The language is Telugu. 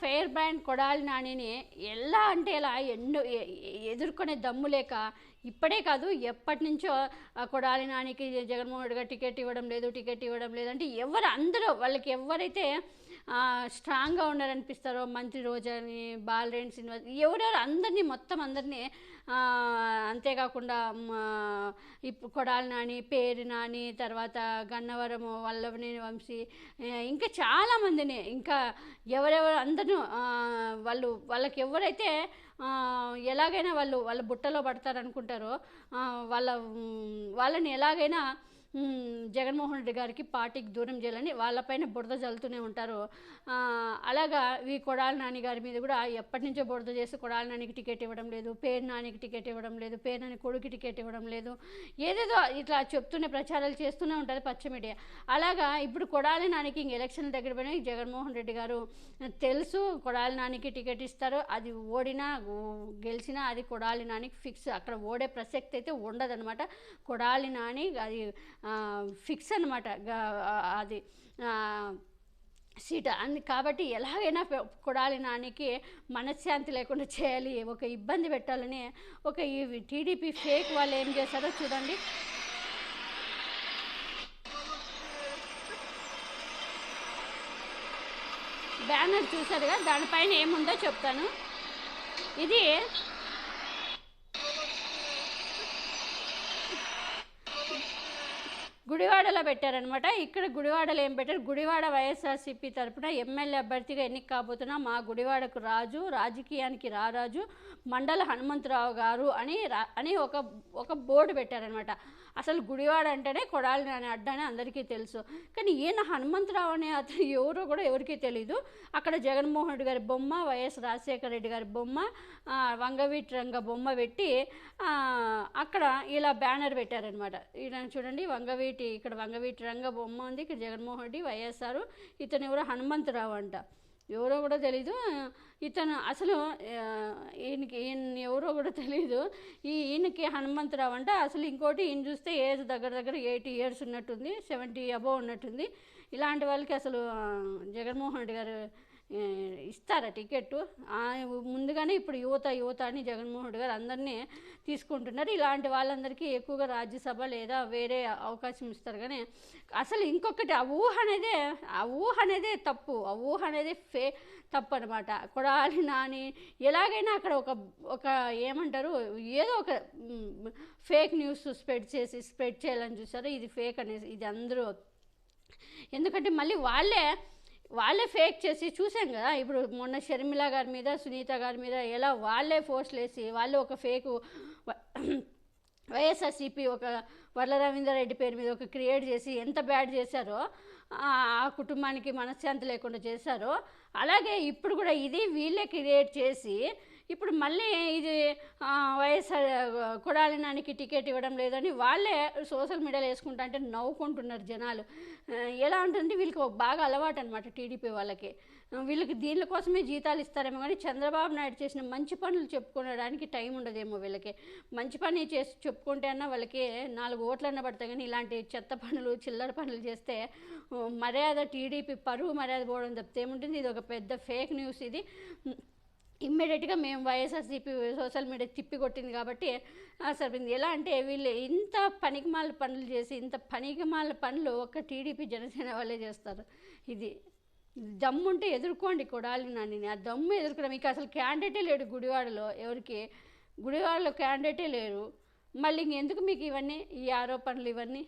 ఫెయిర్ బ్రాండ్ కొడాలి నానిని ఎలా అంటే ఎలా ఎన్నో ఎదుర్కొనే దమ్ము లేక ఇప్పుడే కాదు ఎప్పటి నుంచో కొడాలి నానికి జగన్మోహన్ రెడ్డి గారు టికెట్ ఇవ్వడం లేదు టికెట్ ఇవ్వడం లేదు అంటే ఎవరు అందరూ వాళ్ళకి ఎవరైతే స్ట్రాంగ్గా ఉన్నారనిపిస్తారో మంత్రి రోజాని బాలరేణి శ్రీనివాస్ ఎవరెవరు అందరినీ మొత్తం అందరినీ అంతేకాకుండా మా, ఇప్పుడు కొడాలి నాని పేరు నాని తర్వాత గన్నవరము వల్లభనేని వంశీ ఇంకా చాలామందిని ఇంకా ఎవరెవరు అందరూ వాళ్ళు వాళ్ళకి ఎవరైతే ఎలాగైనా వాళ్ళు వాళ్ళ బుట్టలో పడతారనుకుంటారో వాళ్ళ వాళ్ళని ఎలాగైనా జగన్మోహన్ రెడ్డి గారికి పార్టీకి దూరం చేయాలని వాళ్ళపైన బురద జల్లుతూనే ఉంటారు. అలాగా ఈ కొడాలి నాని గారి మీద కూడా ఎప్పటి నుంచో బురద చేసి కొడాలి నానికి టికెట్ ఇవ్వడం లేదు పేరు నానికి టికెట్ ఇవ్వడం లేదు పేరు నాని కొడుకు టికెట్ ఇవ్వడం లేదు ఏదేదో ఇట్లా చెప్తూనే ప్రచారాలు చేస్తూనే ఉంటుంది పచ్చ మీడియా. అలాగా ఇప్పుడు కొడాలి నానికి ఇంక ఎలక్షన్ దగ్గర పోయినా జగన్మోహన్ రెడ్డి గారు తెలుసు కొడాలి నానికి టికెట్ ఇస్తారు. అది ఓడినా గెలిచినా అది కొడాలి నానికి ఫిక్స్. అక్కడ ఓడే ప్రసక్తి అయితే ఉండదన్నమాట. కొడాలి నాని అది ఫిక్స్ అనమాట అది సీట్ అంది కాబట్టి ఎలాగైనా కొడాలి నానికి మనశ్శాంతి లేకుండా చేయాలి ఒక ఇబ్బంది పెట్టాలని ఒక ఈ టీడీపీ ఫేక్ వాళ్ళు ఏం చేశారో చూడండి. బ్యానర్ చూసారుగా దానిపైన ఏముందో చెప్తాను. ఇది గుడివాడలో పెట్టారనమాట ఇక్కడ గుడివాడలో ఏం పెట్టారు? గుడివాడ వైఎస్ఆర్సీపీ తరపున ఎమ్మెల్యే అభ్యర్థిగా ఎన్నిక కాబోతున్న మా గుడివాడకు రాజు రాజకీయానికి రారాజు మండల హనుమంతరావు గారు అని రా- అని ఒక ఒక బోర్డు పెట్టారనమాట అసలు గుడివాడ అంటేనే కొడాలి అని అడ్డని అందరికీ తెలుసు. కానీ ఈయన హనుమంతరావు అనే అతను ఎవరో కూడా ఎవరికీ తెలియదు అక్కడ జగన్మోహన్ రెడ్డి గారి బొమ్మ వైఎస్ రాజశేఖర రెడ్డి గారి బొమ్మ వంగవీటి రంగ బొమ్మ పెట్టి అక్కడ ఇలా బ్యానర్ పెట్టారనమాట ఈయన చూడండి వంగవీటి ఇక్కడ వంగవీటి రంగ బొమ్మ ఉంది. ఇక్కడ జగన్మోహన్ రెడ్డి వైఎస్ఆర్. ఇతను ఎవరో హనుమంతరావు అంట. ఎవరో కూడా తెలీదు. ఇతను అసలు ఈయనకి ఈయన ఎవరో కూడా తెలీదు. ఈ ఈయనకి హనుమంతరావు అంటే. అసలు ఇంకోటి ఈయన చూస్తే ఏజ్ దగ్గర దగ్గర ఎయిటీ ఇయర్స్ ఉన్నట్టుంది సెవెంటీ అబోవ్ ఉన్నట్టుంది. ఇలాంటి వాళ్ళకి అసలు జగన్మోహన్ రెడ్డి గారు ఇస్తారా టికెట్ ముందుగానే ఇప్పుడు యువత యువత అని జగన్మోహన్ రెడ్డి గారు అందరినీ తీసుకుంటున్నారు. ఇలాంటి వాళ్ళందరికీ ఎక్కువగా రాజ్యసభ లేదా వేరే అవకాశం ఇస్తారు. కానీ అసలు ఇంకొకటి ఆ ఊహ అనేదే ఆ ఊహ అనేదే తప్పు. ఆ ఊహ అనేది ఫే తప్పు అనమాట కొడాలి నాని ఎలాగైనా అక్కడ ఒక ఒక ఏమంటారు ఏదో ఒక ఫేక్ న్యూస్ స్ప్రెడ్ చేసి స్ప్రెడ్ చేయాలని చూసారు ఇది ఫేక్ అనేసి ఇది అందరూ. ఎందుకంటే మళ్ళీ వాళ్ళే వాళ్ళే ఫేక్ చేసి చూసాం కదా. ఇప్పుడు మొన్న షర్మిల గారి మీద సునీత గారి మీద ఎలా వాళ్ళే ఫోర్స్లు వేసి వాళ్ళే ఒక ఫేక్ వైఎస్ఆర్సీపీ ఒక వరల రవీందర్ పేరు మీద ఒక క్రియేట్ చేసి ఎంత బ్యాడ్ చేశారో ఆ ఆ కుటుంబానికి మనశ్శాంతి లేకుండా చేశారో అలాగే ఇప్పుడు కూడా ఇది వీళ్ళే క్రియేట్ చేసి ఇప్పుడు మళ్ళీ ఇది వైఎస్ఆర్ కొడాలి నానికి టికెట్ ఇవ్వడం లేదని వాళ్ళే సోషల్ మీడియాలో వేసుకుంటా అంటే నవ్వుకుంటున్నారు జనాలు. ఎలా ఉంటుంది? వీళ్ళకి బాగా అలవాటు అనమాట టీడీపీ వాళ్ళకి. వీళ్ళకి దీనిల కోసమే జీతాలు ఇస్తారేమో కానీ చంద్రబాబు నాయుడు చేసిన మంచి పనులు చెప్పుకోవడానికి టైం ఉండదేమో వీళ్ళకి. మంచి పని చేసి చెప్పుకుంటే అన్న వాళ్ళకి నాలుగు ఓట్లన్న పడతాయి కానీ ఇలాంటి చెత్త పనులు చిల్లర పనులు చేస్తే మర్యాద టీడీపీ పరువు మర్యాద పోవడం తప్పితే ఏముంటుంది? ఇది ఒక పెద్ద ఫేక్ న్యూస్ ఇది. ఇమ్మీడియట్గా మేము వైఎస్ఆర్సీపీ సోషల్ మీడియా తిప్పి కొట్టింది కాబట్టి ఆ, సరిపోయింది ఎలా అంటే వీళ్ళు ఇంత పనికిమాల పనులు చేసి ఇంత పనికిమాల పనులు ఒక్క టీడీపీ జనసేన వాళ్ళే చేస్తారు. ఇది దమ్ముంటే ఎదుర్కోండి కొడాలి నాని. ఆ దమ్ము ఎదుర్కోవడం మీకు అసలు క్యాండిడేటే లేడు గుడివాడలో ఎవరికి? గుడివాడలో క్యాండిడేటే లేరు. మళ్ళీ ఇంకెందుకు మీకు ఇవన్నీ ఈ ఆరోపణలు ఇవన్నీ?